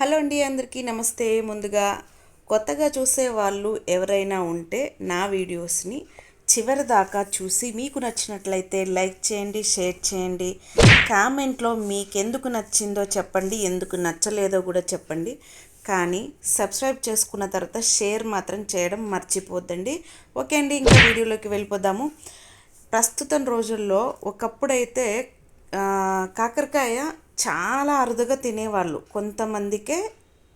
Hello అండి అందరికీ నమస్తే. ముందుగా కొత్తగా చూసే వాళ్ళు ఎవరైనా ఉంటే నా వీడియోస్ని చివరి దాకా చూసి మీకు నచ్చినట్లయితే లైక్ చేయండి షేర్ చేయండి. కామెంట్లో మీకు ఎందుకు నచ్చిందో చెప్పండి ఎందుకు నచ్చలేదో కూడా చెప్పండి. కానీ సబ్స్క్రైబ్ చేసుకున్న తర్వాత షేర్ మాత్రం చేయడం మర్చిపోద్దండి. ఓకే అండి ఇంకా వీడియోలోకి వెళ్ళిపోదాము. ప్రస్తుతం రోజుల్లో ఒకప్పుడైతే కాకరకాయ చాలా అరుదుగా తినేవాళ్ళు. కొంతమందికే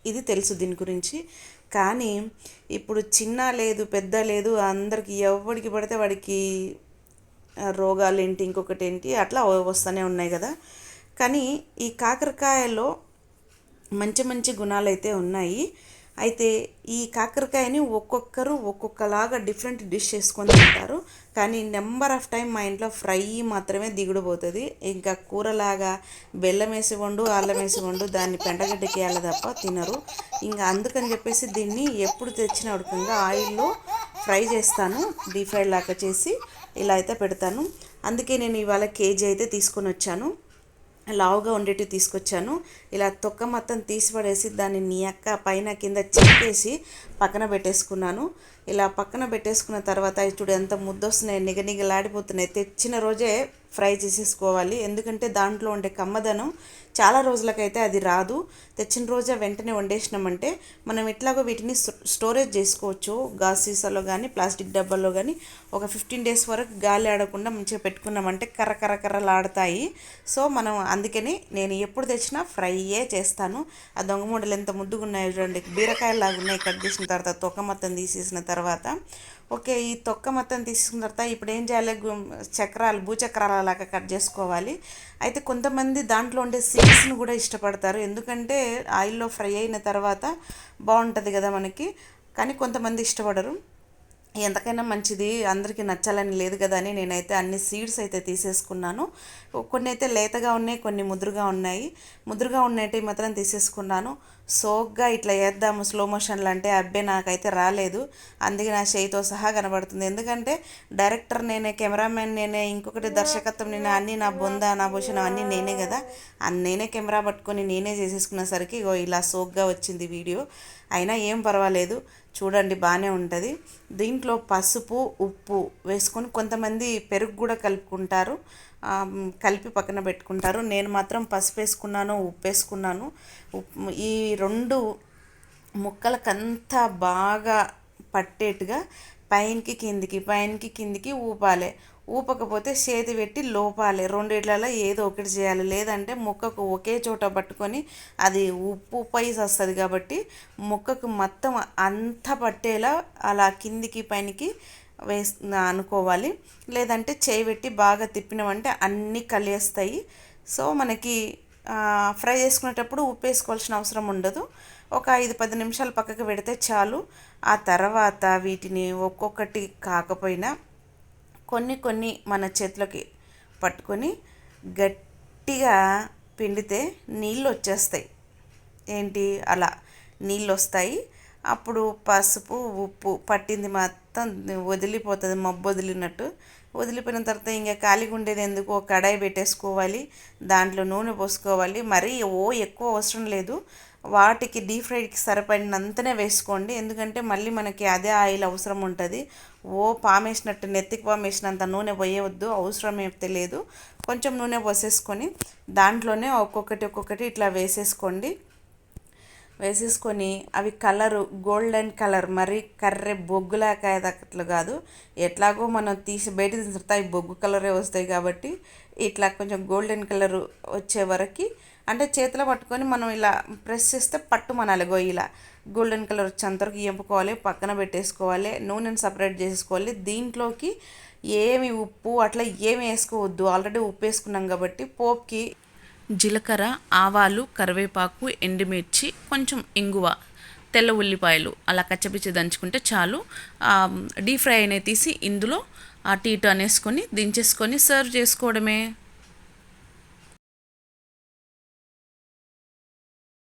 ఇది తెలుసు దీని గురించి. కానీ ఇప్పుడు చిన్న లేదు పెద్ద లేదు అందరికి ఎవరికి పడితే వాడికి రోగాలు ఏంటి ఇంకొకటి ఏంటి అట్లా వస్తూనే ఉన్నాయి కదా. కానీ ఈ కాకరకాయలో మంచి మంచి గుణాలు అయితే ఉన్నాయి. అయితే ఈ కాకరకాయని ఒక్కొక్కరు ఒక్కొక్కలాగా డిఫరెంట్ డిష్ చేసుకొని తింటారు. కానీ నెంబర్ ఆఫ్ టైం మా ఇంట్లో ఫ్రై మాత్రమే దిగుడు పోతుంది. ఇంకా కూరలాగా బెల్లం వేసి వండు అల్లం వేసి వండు దాన్ని పెండగడ్డకేయాలి తప్ప తినరు. ఇంకా అందుకని చెప్పేసి దీన్ని ఎప్పుడు తెచ్చిన ఉడకంగా ఆయిల్లో ఫ్రై చేస్తాను. డీప్ ఫ్రై లాగా చేసి ఇలా అయితే పెడతాను. అందుకే నేను ఇవాళ కేజీ అయితే తీసుకొని వచ్చాను. లావుగా ఉండేటివి తీసుకొచ్చాను. ఇలా తొక్క మొత్తం తీసి పడేసి దాన్ని నీయక్క పైన కింద చెక్కేసి పక్కన పెట్టేసుకున్నాను. ఇలా పక్కన పెట్టేసుకున్న తర్వాత చూడు ఎంత ముద్దొస్తున్నాయి నిగనిగలాడిపోతున్నాయి తెచ్చిన రోజే ఫ్రై చేసేసుకోవాలి. ఎందుకంటే దాంట్లో ఉండే కమ్మదనం చాలా రోజులకైతే అది రాదు. తెచ్చిన రోజే వెంటనే వండేసినామంటే మనం ఎట్లాగో వీటిని స్టో- స్టోరేజ్ చేసుకోవచ్చు. గాజ్ సీసాలో కానీ ప్లాస్టిక్ డబ్బాలో కానీ ఒక ఫిఫ్టీన్ డేస్ వరకు గాలి ఆడకుండా మంచిగా పెట్టుకున్నామంటే కర్ర కర్ర కర్రలాడతాయి. సో మనం అందుకని నేను ఎప్పుడు తెచ్చినా ఫ్రైయే చేస్తాను. ఆ దొంగ మూడలు ఎంత ముద్దుగా ఉన్నాయో చూడండి. బీరకాయలాగా ఉన్నాయి కట్ చేసిన తర్వాత తొక్క మొత్తం తీసేసిన తర్వాత. తర్వాత ఓకే ఈ తొక్క మొత్తం తీసుకున్న తర్వాత ఇప్పుడు ఏం చేయాలి? చక్రాలు భూచక్రాల లాగా కట్ చేసుకోవాలి. అయితే కొంతమంది దాంట్లో ఉండే సీడ్స్ని కూడా ఇష్టపడతారు. ఎందుకంటే ఆయిల్లో ఫ్రై అయిన తర్వాత బాగుంటుంది కదా మనకి. కానీ కొంతమంది ఇష్టపడరు. ఎంతకైనా మంచిది అందరికీ నచ్చాలని లేదు కదా అని నేనైతే అన్ని సీడ్స్ అయితే తీసేసుకున్నాను. కొన్ని అయితే లేతగా ఉన్నాయి కొన్ని ముదురుగా ఉన్నాయి. ముదురుగా ఉన్నట్టు మాత్రం తీసేసుకున్నాను. సోగ్గా ఇట్లా వేద్దాము స్లో మోషన్లు అంటే అబ్బే నాకైతే రాలేదు. అందుకే నా చేయితో సహా కనబడుతుంది. ఎందుకంటే డైరెక్టర్ నేనే కెమెరామెన్ నేనే ఇంకొకటి దర్శకత్వం నేనే అన్నీ నా బొంద నా భూషణం అన్నీ నేనే కదా. అన్ని నేనే కెమెరా పట్టుకొని నేనే చేసేసుకునేసరికి ఇగో ఇలా సోగ్గా వచ్చింది వీడియో. అయినా ఏం పర్వాలేదు. చూడండి బాగానే ఉంటుంది. దీంట్లో పసుపు ఉప్పు వేసుకొని కొంతమంది పెరుగు కూడా కలుపుకుంటారు. కలిపి పక్కన పెట్టుకుంటారు. నేను మాత్రం పసుపు వేసుకున్నాను ఉప్పు వేసుకున్నాను. ఉప్పు ఈ రెండు ముక్కలకంతా బాగా పట్టేట్టుగా పైనకి కిందికి పైనకి కిందికి ఊపాలి. ఊపకపోతే చేతి పెట్టి లోపాలి. రెండిట్లలో ఏదో ఒకటి చేయాలి. లేదంటే ముక్కకు ఒకే చోట పట్టుకొని అది ఉప్పు పైస్ వస్తుంది కాబట్టి ముక్కకు మొత్తం అంతా పట్టేలా అలా కిందికి పైనకి వేస్ అనుకోవాలి. లేదంటే చేయి పెట్టి బాగా తిప్పినామంటే అన్నీ కలిగేస్తాయి సో మనకి ఫ్రై చేసుకునేటప్పుడు ఉప్పు వేసుకోవాల్సిన అవసరం ఉండదు. ఒక ఐదు పది నిమిషాలు పక్కకు పెడితే చాలు. ఆ తర్వాత వీటిని ఒక్కొక్కటి కాకపోయినా కొన్ని కొన్ని మన చేతులకి పట్టుకొని గట్టిగా పిండితే నీళ్ళు వచ్చేస్తాయి. ఏంటి? అలా నీళ్ళు వస్తాయి. అప్పుడు పసుపు ఉప్పు పట్టింది మొత్తం వదిలిపోతుంది మబ్బు వదిలినట్టు. వదిలిపోయిన తర్వాత ఇంకా ఖాళీగా ఉండేది ఎందుకు? ఒక కడాయి పెట్టేసుకోవాలి దాంట్లో నూనె పోసుకోవాలి. మరీ ఓ ఎక్కువ అవసరం లేదు. వాటికి డీప్ ఫ్రైడ్కి సరిపడినంతనే వేసుకోండి. ఎందుకంటే మళ్ళీ మనకి అదే ఆయిల్ అవసరం ఉంటుంది. ఓ పామేసినట్టు నెత్తికి పామేసినంత నూనె పోయేవద్దు అవసరం అయితే లేదు కొంచెం నూనె పోసేసుకొని దాంట్లోనే ఒక్కొక్కటి ఒక్కొక్కటి ఇట్లా వేసేసుకోండి. వేసేసుకొని అవి కలరు గోల్డెన్ కలర్ మరి కర్రె బొగ్గులాకాయదట్లు కాదు. ఎట్లాగో మనం తీసి బయట తీసిన తర్వాత అవి బొగ్గు కలరే వస్తాయి కాబట్టి ఇట్లా కొంచెం గోల్డెన్ కలర్ వచ్చే వరకు అంటే చేతిలో పట్టుకొని మనం ఇలా ప్రెస్ చేస్తే పట్టు మనాలి ఇలా. గోల్డెన్ కలర్ వచ్చేంతవరకు ఎంపుకోవాలి పక్కన పెట్టేసుకోవాలి నూనెను సపరేట్ చేసుకోవాలి. దీంట్లోకి ఏమి ఉప్పు అట్లా ఏమి వేసుకోవద్దు. ఆల్రెడీ ఉప్పు వేసుకున్నాం కాబట్టి పోప్కి జీలకర్ర ఆవాలు కరివేపాకు ఎండుమిర్చి కొంచెం ఇంగువ తెల్ల ఉల్లిపాయలు అలా కచ్చపిచ్చి దంచుకుంటే చాలు. డీప్ ఫ్రై అయినవి తీసి ఇందులో ఆ ఇటు అనేసుకొని దించేసుకొని సర్వ్ చేసుకోవడమే.